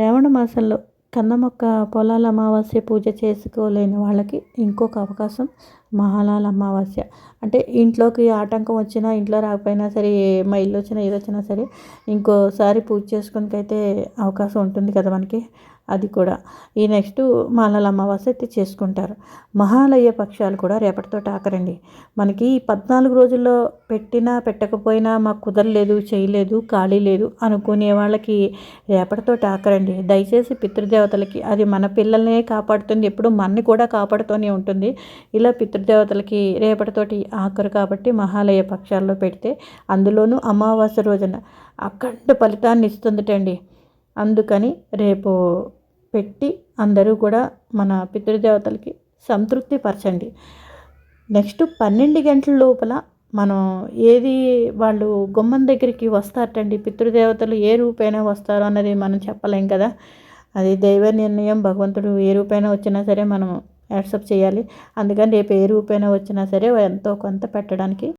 శ్రావణ మాసంలో కందమొక్క పొలాల అమావాస్య పూజ చేసుకోలేని వాళ్ళకి ఇంకొక అవకాశం మహాలాల అమావాస్య. అంటే ఇంట్లోకి ఆటంకం వచ్చినా ఇంట్లో రాకపోయినా సరే మా ఇల్లు వచ్చినా ఏది వచ్చినా సరే ఇంకోసారి పూజ చేసుకోనికైతే అవకాశం ఉంటుంది కదా మనకి. అది కూడా. ఈ నెక్స్ట్ మాలల అమావాస్య అయితే చేసుకుంటారు. మహాలయ పక్షాలు కూడా రేపటితో ఆకరండి మనకి పద్నాలుగు రోజుల్లో పెట్టినా పెట్టకపోయినా మాకు కుదరలేదు చేయలేదు ఖాళీ లేదు అనుకునే వాళ్ళకి రేపటితో ఆకరండి దయచేసి పితృదేవతలకి అది మన పిల్లల్నే కాపాడుతుంది ఎప్పుడు మనని కూడా కాపాడుతూనే ఉంటుంది. ఇలా పితృదేవతలకి రేపటితోటి ఆఖరు కాబట్టి మహాలయ పక్షాల్లో పెడితే అందులోనూ అమావాస్య రోజున అఖండ ఫలితాన్ని ఇస్తుందిటండి. అందుకని రేపు పెట్టి అందరూ కూడా మన పితృదేవతలకి సంతృప్తి పరచండి నెక్స్ట్ పన్నెండు గంటల లోపల మనం ఏది వాళ్ళు గుమ్మం దగ్గరికి వస్తారటండి పితృదేవతలు ఏ రూపైనా వస్తారో అన్నది మనం చెప్పలేం కదా. అది దైవ నిర్ణయం భగవంతుడు ఏ రూపైనా వచ్చినా సరే మనం యాక్సెప్ట్ చేయాలి. అందుకని రేపు ఏ రూపైనా వచ్చినా సరే ఎంతో కొంత పెట్టడానికి